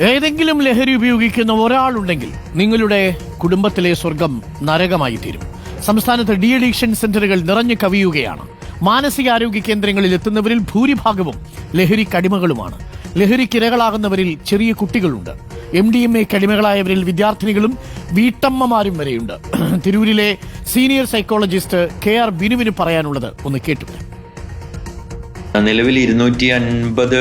ഏതെങ്കിലും ലഹരി ഉപയോഗിക്കുന്ന ഒരാളുണ്ടെങ്കിൽ നിങ്ങളുടെ കുടുംബത്തിലെ സ്വർഗം നരകമായി തീരും. സംസ്ഥാനത്ത് ഡി അഡിക്ഷൻ സെന്ററുകൾ നിറഞ്ഞു കവിയുകയാണ്. മാനസികാരോഗ്യ കേന്ദ്രങ്ങളിൽ എത്തുന്നവരിൽ ഭൂരിഭാഗവും ലഹരി ലഹരിക്കടിമകളുമാണ് ലഹരിക്കിരകളാകുന്നവരിൽ ചെറിയ കുട്ടികളുണ്ട്. എം ഡി എം എ കടിമകളായവരിൽ വിദ്യാർത്ഥിനികളും വീട്ടമ്മമാരും വരെയുണ്ട്. തിരൂരിലെ സീനിയർ സൈക്കോളജിസ്റ്റ് കെ ആർ ബിനുവിന് പറയാനുള്ളത് ഒന്ന് കേട്ടു. നിലവിൽ ഇരുന്നൂറ്റി അൻപത്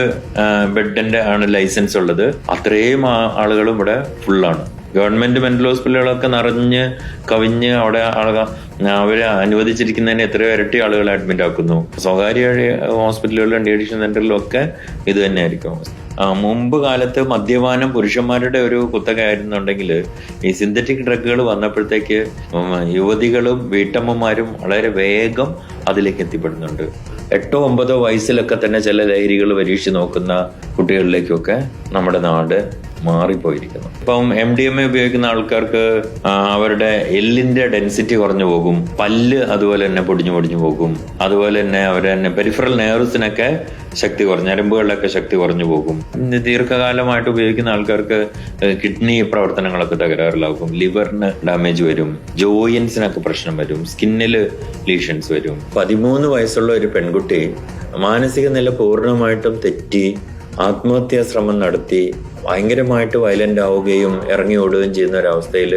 ബെഡിന്റെ ആണ് ലൈസൻസ് ഉള്ളത്. അത്രയും ആളുകളും ഇവിടെ ഫുള്ളാണ് ഗവൺമെന്റ് മെന്റൽ ഹോസ്പിറ്റലുകളൊക്കെ നിറഞ്ഞ് കവിഞ്ഞ് അവിടെ ആളുകൾ അവരെ അനുവദിച്ചിരിക്കുന്നതിന് എത്രയോ ഇരട്ടി ആളുകളെ അഡ്മിറ്റ് ആക്കുന്നു. സ്വകാര്യ ഹോസ്പിറ്റലുകളിലും ഡി അഡിക്ഷൻ സെന്ററിലും ഒക്കെ ഇത് തന്നെയായിരിക്കും മുമ്പ് കാലത്ത് മദ്യപാനം പുരുഷന്മാരുടെ ഒരു കുത്തകയായിരുന്നുണ്ടെങ്കിൽ ഈ സിന്തറ്റിക് ഡ്രഗുകൾ വന്നപ്പോഴത്തേക്ക് യുവതികളും വീട്ടമ്മമാരും വളരെ വേഗം അതിലേക്ക് എത്തിപ്പെടുന്നുണ്ട്. എട്ടോ ഒമ്പതോ വയസ്സിലൊക്കെ തന്നെ ചില ലഹരികൾ പരീക്ഷിച്ച് നോക്കുന്ന കുട്ടികളിലേക്കൊക്കെ നമ്മുടെ നാട് മാറിപ്പോയിരിക്കുന്നു. ഇപ്പം എം ഡി എം എ ഉപയോഗിക്കുന്ന ആൾക്കാർക്ക് അവരുടെ എല്ലിന്റെ ഡെൻസിറ്റി കുറഞ്ഞു പോകും പല്ല് അതുപോലെ തന്നെ പൊടിഞ്ഞു പൊടിഞ്ഞു പോകും അതുപോലെ തന്നെ അവരുടെ തന്നെ പെരിഫറൽ നെർവ്സിനൊക്കെ ശക്തി കുറഞ്ഞു ഞരമ്പുകളിലൊക്കെ ശക്തി കുറഞ്ഞു പോകും. ദീർഘകാലമായിട്ട് ഉപയോഗിക്കുന്ന ആൾക്കാർക്ക് കിഡ്നി പ്രവർത്തനങ്ങളൊക്കെ തകരാറിലാകും ലിവറിന് ഡാമേജ് വരും ജോയിൻസിനൊക്കെ പ്രശ്നം വരും സ്കിന്നിൽ ലീഷൻസ് വരും. പതിമൂന്ന് വയസ്സുള്ള ഒരു പെൺകുട്ടി മാനസിക നില പൂർണമായിട്ടും തെറ്റി ആത്മഹത്യാ ശ്രമം നടത്തി ഭയങ്കരമായിട്ട് വയലന്റ് ആവുകയും ഇറങ്ങി ഓടുകയും ചെയ്യുന്ന ഒരവസ്ഥയിൽ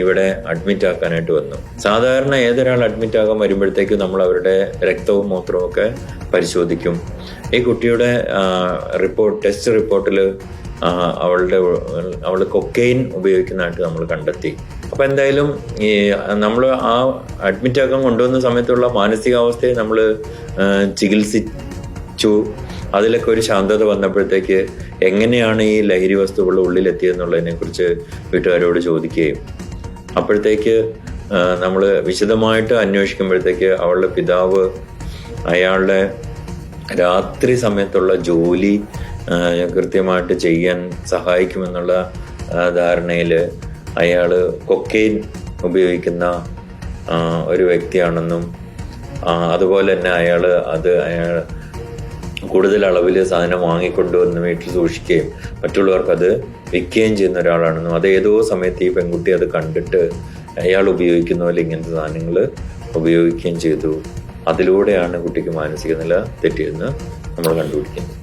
ഇവിടെ അഡ്മിറ്റ് ആക്കാനായിട്ട് വന്നു. സാധാരണ ഏതൊരാൾ അഡ്മിറ്റ് ആകാൻ വരുമ്പോഴത്തേക്കും നമ്മൾ അവരുടെ രക്തവും മൂത്രവും ഒക്കെ പരിശോധിക്കും. ഈ കുട്ടിയുടെ റിപ്പോർട്ട് ടെസ്റ്റ് റിപ്പോർട്ടിൽ അവളുടെ അവൾ കൊക്കെയിൻ ഉപയോഗിക്കുന്നതായിട്ട് നമ്മൾ കണ്ടെത്തി. അപ്പൊ എന്തായാലും ഈ നമ്മൾ ആ അഡ്മിറ്റ് ആക്കാൻ കൊണ്ടുവന്ന സമയത്തുള്ള മാനസികാവസ്ഥയെ നമ്മൾ ചികിത്സിച്ചു. അതിലൊക്കെ ഒരു ശാന്തത വന്നപ്പോഴത്തേക്ക് എങ്ങനെയാണ് ഈ ലഹരി വസ്തുക്കൾ ഉള്ളിലെത്തിയെന്നുള്ളതിനെ കുറിച്ച് വീട്ടുകാരോട് ചോദിക്കുകയും അപ്പോഴത്തേക്ക് നമ്മൾ വിശദമായിട്ട് അന്വേഷിക്കുമ്പോഴത്തേക്ക് അവളുടെ പിതാവ് അയാളുടെ രാത്രി സമയത്തുള്ള ജോലി കൃത്യമായിട്ട് ചെയ്യാൻ സഹായിക്കുമെന്നുള്ള ധാരണയിൽ അയാൾ കൊക്കെയിൻ ഉപയോഗിക്കുന്ന ഒരു വ്യക്തിയാണെന്നും അതുപോലെ തന്നെ അയാൾ അത് അയാൾ കൂടുതൽ അളവിൽ സാധനം വാങ്ങിക്കൊണ്ടുവന്ന് വീട്ടിൽ സൂക്ഷിക്കുകയും മറ്റുള്ളവർക്ക് അത് വിൽക്കുകയും ചെയ്യുന്ന ഒരാളാണെന്നും അത് ഏതോ സമയത്ത് ഈ പെൺകുട്ടി അത് കണ്ടിട്ട് അയാൾ ഉപയോഗിക്കുന്ന പോലെ ഇങ്ങനത്തെ സാധനങ്ങൾ ഉപയോഗിക്കുകയും ചെയ്തു. അതിലൂടെയാണ് കുട്ടിക്ക് മാനസിക നില തെറ്റിയെന്ന് നമ്മൾ കണ്ടുപിടിക്കുന്നത്.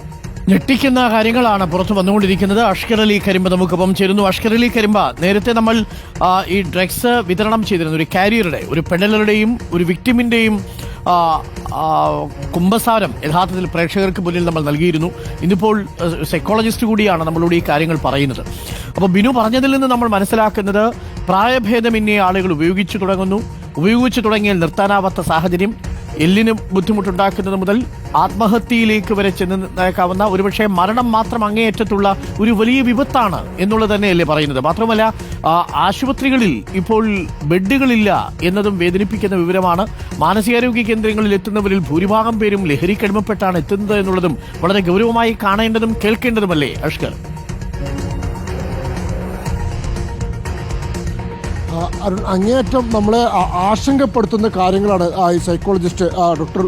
ഞെട്ടിക്കുന്ന കാര്യങ്ങളാണ് പുറത്തു വന്നുകൊണ്ടിരിക്കുന്നത്. അഷ്കർ അലി കരിമ്പ നമുക്കൊപ്പം ചേരുന്നു. അഷ്കർ അലി കരിമ്പ നേരത്തെ നമ്മൾ ഈ ഡ്രഗ്സ് വിതരണം ചെയ്തിരുന്നു ഒരു കാരിയറുടെ ഒരു പെഡലറുടെയും ഒരു ആ, കുംഭസാരം യഥാർത്ഥത്തിൽ പ്രേക്ഷകർക്ക് മുന്നിൽ നമ്മൾ നൽകിയിരുന്നു. ഇന്നിപ്പോൾ സൈക്കോളജിസ്റ്റ് കൂടിയാണ് നമ്മളോട് ഈ കാര്യങ്ങൾ പറയുന്നത്. അപ്പോൾ ബിനു പറഞ്ഞതിൽ നിന്ന് നമ്മൾ മനസ്സിലാക്കുന്നത് പ്രായഭേദമന്യേ ആളുകൾ ഉപയോഗിച്ചു തുടങ്ങുന്നു. ഉപയോഗിച്ചു തുടങ്ങിയാൽ നിർത്താനാവാത്ത സാഹചര്യം. എല്ലിന് ബുദ്ധിമുട്ടുണ്ടാക്കുന്നത് മുതൽ ആത്മഹത്യയിലേക്ക് വരെ ചെന്നേക്കാവുന്ന ഒരുപക്ഷെ മരണം മാത്രം അങ്ങേയറ്റത്തുള്ള ഒരു വലിയ വിപത്താണ് എന്നുള്ളത് തന്നെയല്ലേ പറയുന്നത്. മാത്രമല്ല ആശുപത്രികളിൽ ഇപ്പോൾ ബെഡുകളില്ല എന്നതും വേദനിപ്പിക്കുന്ന വിവരമാണ്. മാനസികാരോഗ്യ കേന്ദ്രങ്ങളിൽ എത്തുന്നവരിൽ ഭൂരിഭാഗം പേരും ലഹരിക്കടിമപ്പെട്ടാണ് എത്തുന്നത് എന്നുള്ളതും വളരെ ഗൗരവമായി കാണേണ്ടതും കേൾക്കേണ്ടതുമല്ലേ അഷ്കർ? അരുൺ അങ്ങേയറ്റം നമ്മളെ ആശങ്കപ്പെടുത്തുന്ന കാര്യങ്ങളാണ് ഈ സൈക്കോളജിസ്റ്റ് ഡോക്ടർ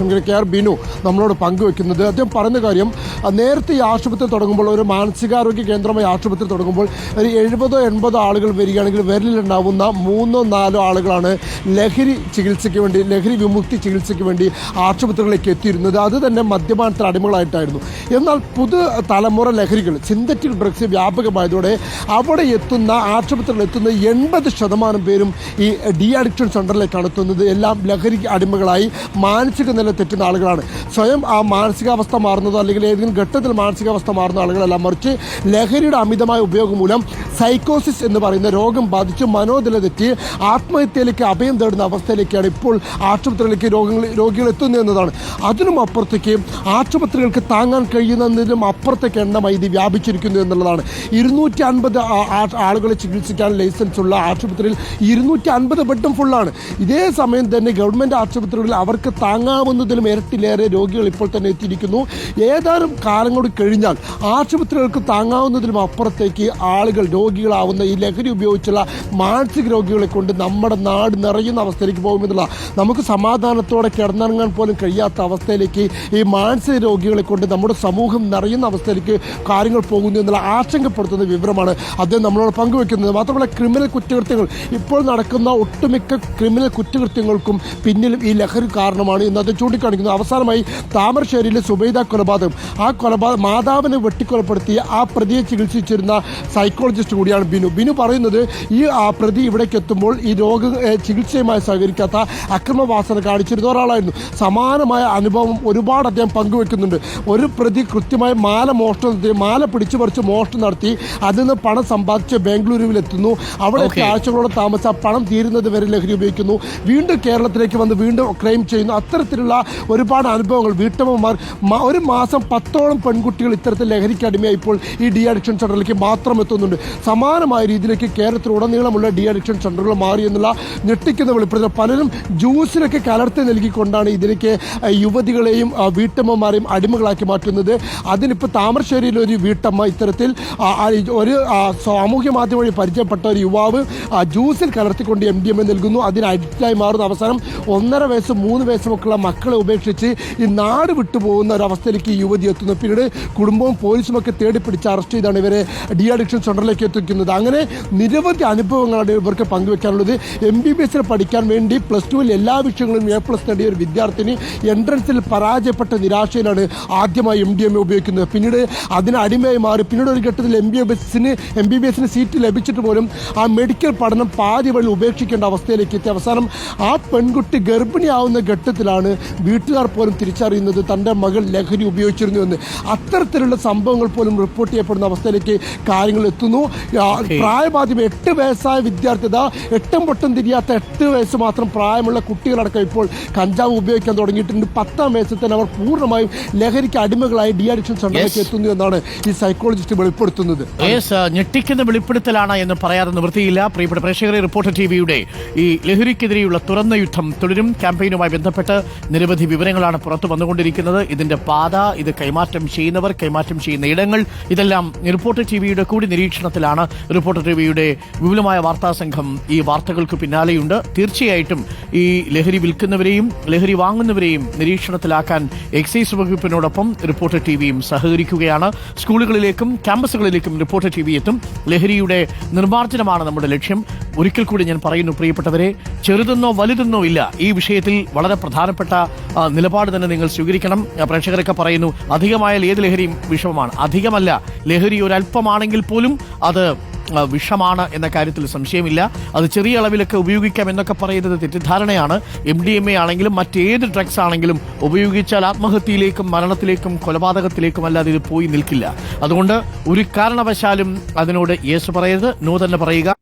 കെ- ആ, കെ ആർ ബിനു നമ്മളോട് പങ്കുവെക്കുന്നത്. അദ്ദേഹം പറയുന്ന കാര്യം നേരത്തെ ഈ ആശുപത്രി തുടങ്ങുമ്പോൾ ഒരു മാനസികാരോഗ്യ കേന്ദ്രമായി ആശുപത്രി തുടങ്ങുമ്പോൾ ഒരു എഴുപതോ എൺപതോ ആളുകൾ വരികയാണെങ്കിൽ വരലിലുണ്ടാവുന്ന മൂന്നോ നാലോ ആളുകളാണ് ലഹരി ചികിത്സയ്ക്ക് വേണ്ടി ലഹരി വിമുക്തി ചികിത്സയ്ക്ക് വേണ്ടി ആശുപത്രികളിലേക്ക് എത്തിയിരുന്നത്. അത് തന്നെ മദ്യപാനത്തിന് അടിമകളായിട്ടായിരുന്നു. എന്നാൽ പുതു തലമുറ ലഹരികൾ സിന്തറ്റിക് ഡ്രഗ്സ് വ്യാപകമായതോടെ അവിടെ എത്തുന്ന ആശുപത്രികളിൽ എത്തുന്ന എൺപത് ശതമാനം പേരും ഈ ഡി അഡിക്ഷൻ സെന്ററിലേക്കാണ് എത്തുന്നത്. എല്ലാം ലഹരി അടിമകളായി മാനസിക നില തെറ്റുന്ന ആളുകളാണ്. സ്വയം ആ മാനസികാവസ്ഥ മാറുന്നതോ അല്ലെങ്കിൽ ഏതെങ്കിലും ഘട്ടത്തിൽ മാനസികാവസ്ഥ മാറുന്ന ആളുകളല്ല മറിച്ച് ലഹരിയുടെ അമിതമായ ഉപയോഗം മൂലം സൈക്കോസിസ് എന്ന് പറയുന്ന രോഗം ബാധിച്ച് മനോനില തെറ്റി ആത്മഹത്യയിലേക്ക് അഭയം തേടുന്ന അവസ്ഥയിലേക്കാണ് ഇപ്പോൾ ആശുപത്രികളിലേക്ക് രോഗങ്ങൾ രോഗികൾ എത്തുന്നത് എന്നതാണ്. അതിനും അപ്പുറത്തേക്ക് ആശുപത്രികൾക്ക് താങ്ങാൻ കഴിയുന്നതിനും അപ്പുറത്തേക്ക് എണ്ണമായി ഇത് വ്യാപിച്ചിരിക്കുന്നു എന്നുള്ളതാണ്. ഇരുന്നൂറ്റി അൻപത് ആളുകളെ ചികിത്സിക്കാൻ ലൈസൻസ് ഉള്ള ആശുപത്രിയിൽ ഇരുന്നൂറ്റി അൻപത് ബെഡും ഫുള്ളാണ് ഇതേ സമയം തന്നെ ഗവൺമെന്റ് ആശുപത്രികളിൽ അവർക്ക് താങ്ങാവുന്ന താങ്ങാവുന്നതിലും ഇരട്ടിലേറെ രോഗികൾ ഇപ്പോൾ തന്നെ എത്തിയിരിക്കുന്നു. ഏതാനും കാലം കൂടി കഴിഞ്ഞാൽ ആശുപത്രികൾക്ക് താങ്ങാവുന്നതിലും അപ്പുറത്തേക്ക് ആളുകൾ രോഗികളാവുന്ന ഈ ലഹരി ഉപയോഗിച്ചുള്ള മാനസിക രോഗികളെ കൊണ്ട് നമ്മുടെ നാട് നിറയുന്ന അവസ്ഥയിലേക്ക് പോകുമെന്നുള്ള നമുക്ക് സമാധാനത്തോടെ കിടന്നിറങ്ങാൻ പോലും കഴിയാത്ത അവസ്ഥയിലേക്ക് ഈ മാനസിക രോഗികളെ കൊണ്ട് നമ്മുടെ സമൂഹം നിറയുന്ന അവസ്ഥയിലേക്ക് കാര്യങ്ങൾ പോകുന്നു എന്നുള്ള ആശങ്കപ്പെടുത്തുന്ന വിവരമാണ് അദ്ദേഹം നമ്മളോട് പങ്കുവെക്കുന്നത്. മാത്രമല്ല ക്രിമിനൽ കുറ്റകൃത്യങ്ങൾ ഇപ്പോൾ നടക്കുന്ന ഒട്ടുമിക്ക ക്രിമിനൽ കുറ്റകൃത്യങ്ങൾക്കും പിന്നിലും ഈ ലഹരി കാരണമാണ്. എന്ന് അത് ചൂണ്ടിക്കാണിക്കുന്നു. അവസാനമായി താമരശ്ശേരിയിലെ സുബൈദ കൊലപാതകം. ആ കൊലപാതകം മാതാവിനെ വെട്ടിക്കൊലപ്പെടുത്തിയ ആ പ്രതിയെ ചികിത്സിച്ചിരുന്ന സൈക്കോളജിസ്റ്റ് കൂടിയാണ് ബിനു. ബിനു പറയുന്നത് ഈ ആ പ്രതി ഇവിടേക്ക് എത്തുമ്പോൾ ഈ രോഗ ചികിത്സയുമായി സഹകരിക്കാത്ത അക്രമവാസന കാണിച്ചിരുന്ന ഒരാളായിരുന്നു. സമാനമായ അനുഭവം ഒരുപാട് അദ്ദേഹം പങ്കുവെക്കുന്നുണ്ട്. ഒരു പ്രതി കൃത്യമായി മാല മോഷണം മാല പിടിച്ചു പറിച്ച് മോഷണം നടത്തി അതിൽ നിന്ന് പണം സമ്പാദിച്ച് ബാംഗ്ലൂരുവിൽ എത്തുന്നു അവിടെ. ആഴ്ചകളോടെ താമസിച്ച പണം തീരുന്നത് വരെ ലഹരി ഉപയോഗിക്കുന്നു. വീണ്ടും കേരളത്തിലേക്ക് വന്ന് വീണ്ടും ക്രൈം ചെയ്യുന്നു. അത്തരത്തിലുള്ള ഒരുപാട് അനുഭവങ്ങൾ. വീട്ടമ്മമാർ ഒരു മാസം പത്തോളം പെൺകുട്ടികൾ ഇത്തരത്തിൽ ലഹരിക്ക് അടിമയായി ഇപ്പോൾ ഈ ഡി അഡിക്ഷൻ സെന്ററിലേക്ക് മാത്രം എത്തുന്നുണ്ട്. സമാനമായ രീതിയിലേക്ക് കേരളത്തിലുടനീളമുള്ള ഡി അഡിക്ഷൻ സെന്ററുകൾ മാറി എന്നുള്ള ഞെട്ടിക്കുന്ന വെളിപ്പെടുത്തൽ പലരും ജ്യൂസിലൊക്കെ കലർത്തി നൽകിക്കൊണ്ടാണ് ഇതിലേക്ക് യുവതികളെയും വീട്ടമ്മമാരെയും അടിമകളാക്കി മാറ്റുന്നത്. അതിനിപ്പോൾ താമരശ്ശേരിയിൽ ഒരു വീട്ടമ്മ ഇത്തരത്തിൽ ഒരു സാമൂഹ്യ മാധ്യമം വഴി പരിചയപ്പെട്ട ഒരു യുവാവ് ജ്യൂസിൽ കലർത്തിക്കൊണ്ട് എം ഡി എം എ നൽകുന്നു. അതിന് അഡിക്റ്റായി മാറുന്ന അവസാനം ഒന്നര വയസ്സും മൂന്ന് വയസ്സുമൊക്കെയുള്ള മക്കളെ ഉപേക്ഷിച്ച് ഈ നാട് വിട്ടുപോകുന്ന ഒരു അവസ്ഥയിലേക്ക് ഈ യുവതി എത്തുന്നു. പിന്നീട് കുടുംബവും പോലീസും ഒക്കെ തേടി പിടിച്ച് അറസ്റ്റ് ചെയ്താണ് ഇവരെ ഡി അഡിക്ഷൻ സെന്ററിലേക്ക് എത്തിക്കുന്നത്. അങ്ങനെ നിരവധി അനുഭവങ്ങളാണ് ഇവർക്ക് പങ്കുവെക്കാനുള്ളത്. എം ബി ബി എസിൽ പഠിക്കാൻ വേണ്ടി പ്ലസ് ടുവിൽ എല്ലാ വിഷയങ്ങളും എ പ്ലസ് നേടിയ ഒരു വിദ്യാർത്ഥിനി എൻട്രൻസിൽ പരാജയപ്പെട്ട നിരാശയിലാണ് ആദ്യമായി എം ഡി എം എ ഉപയോഗിക്കുന്നത്. പിന്നീട് അതിന് അടിമയായി മാറി. പിന്നീട് ഒരു ഘട്ടത്തിൽ എം ബി എസിന് എം ബി ബി എസിന് സീറ്റ് ലഭിച്ചിട്ട് പോലും ആ മെഡിക്കൽ പഠനം പാതി വഴി ഉപേക്ഷിക്കേണ്ട അവസ്ഥയിലേക്ക് എത്തി. അവസാനം ആ പെൺകുട്ടി ഗർഭിണിയാവുന്ന ഘട്ടത്തിലാണ് വീട്ടുകാർ പോലും തിരിച്ചറിയുന്നത് തന്റെ മകൾ ലഹരി ഉപയോഗിച്ചിരുന്നു എന്ന് അത്തരത്തിലുള്ള സംഭവങ്ങൾ പോലും റിപ്പോർട്ട് ചെയ്യപ്പെടുന്ന അവസ്ഥയിലേക്ക് കാര്യങ്ങൾ എത്തുന്നു. പ്രായബാധ്യം എട്ട് വയസ്സായ വിദ്യാർത്ഥി ഇതാ എട്ടും പൊട്ടും തിരിയാത്ത എട്ട് വയസ്സ് മാത്രം പ്രായമുള്ള കുട്ടികളടക്കം ഇപ്പോൾ കഞ്ചാവ് ഉപയോഗിക്കാൻ തുടങ്ങിയിട്ടുണ്ട്. പത്താം വയസ്സിൽ തന്നെ അവർ പൂർണമായും ലഹരിക്ക് അടിമകളായി ഡി അഡിക്ഷൻ സെന്ററിലേക്ക്. എത്തുന്നു എന്നാണ് ഈ സൈക്കോളജിസ്റ്റ് വെളിപ്പെടുത്തുന്നത്. ഞെട്ടിക്കുന്ന വെളിപ്പെടുത്തലാണ് എന്ന് പറയാതെ നിവൃത്തിയില്ല. പ്രിയപ്പെട്ട പ്രേക്ഷകരെ റിപ്പോർട്ടർ ടിവിയുടെ ഈ ലഹരിക്കെതിരെയുള്ള തുറന്ന യുദ്ധം തുടരും. ക്യാമ്പയിനുമായി ബന്ധപ്പെട്ട് നിരവധി വിവരങ്ങളാണ് പുറത്തു വന്നുകൊണ്ടിരിക്കുന്നത്. ഇതിന്റെ പാത ഇത് കൈമാറ്റം ചെയ്യുന്നവർ കൈമാറ്റം ചെയ്യുന്ന ഇടങ്ങൾ ഇതെല്ലാം റിപ്പോർട്ടർ ടിവിയുടെ കൂടി നിരീക്ഷണത്തിലാണ്. റിപ്പോർട്ടർ ടിവിയുടെ വിപുലമായ വാർത്താ സംഘം ഈ വാർത്തകൾക്ക് പിന്നാലെയുണ്ട്. തീർച്ചയായിട്ടും ഈ ലഹരി വിൽക്കുന്നവരെയും ലഹരി വാങ്ങുന്നവരെയും നിരീക്ഷണത്തിലാക്കാൻ എക്സൈസ് വകുപ്പിനോടൊപ്പം റിപ്പോർട്ടർ ടിവിയും സഹകരിക്കുകയാണ്. സ്കൂളുകളിലേക്കും ക്യാമ്പസുകളിലേക്കും റിപ്പോർട്ടർ ടി വി എത്തും. ലഹരിയുടെ നിർമ്മാർജനമാണ് നമ്മുടെ ലക്ഷ്യം. ഒരിക്കൽ കൂടി ഞാൻ പറയുന്നു പ്രിയപ്പെട്ടവരെ ചെറുതെന്നോ വലുതെന്നോ ഇല്ല. ഈ വിഷയത്തിൽ വളരെ പ്രധാനപ്പെട്ട നിലപാട് തന്നെ നിങ്ങൾ സ്വീകരിക്കണം. പ്രേക്ഷകരൊക്കെ പറയുന്നു അധികമായാൽ ഏത് ലഹരിയും വിഷമമാണ്. അധികമല്ല ലഹരി ഒരല്പമാണെങ്കിൽ പോലും അത് വിഷമാണ് എന്ന കാര്യത്തിൽ സംശയമില്ല. അത് ചെറിയ അളവിലൊക്കെ ഉപയോഗിക്കാം എന്നൊക്കെ പറയുന്നത് തെറ്റിദ്ധാരണയാണ്. എം ഡി എം എ ആണെങ്കിലും മറ്റേത് ഡ്രഗ്സ് ആണെങ്കിലും ഉപയോഗിച്ചാൽ ആത്മഹത്യയിലേക്കും മരണത്തിലേക്കും കൊലപാതകത്തിലേക്കും അല്ലാതെ ഇത് പോയി നിൽക്കില്ല. അതുകൊണ്ട് ഒരു കാരണവശാലും അതിനോട് യേശു പറയരുത് നോ തന്നെ പറയുക.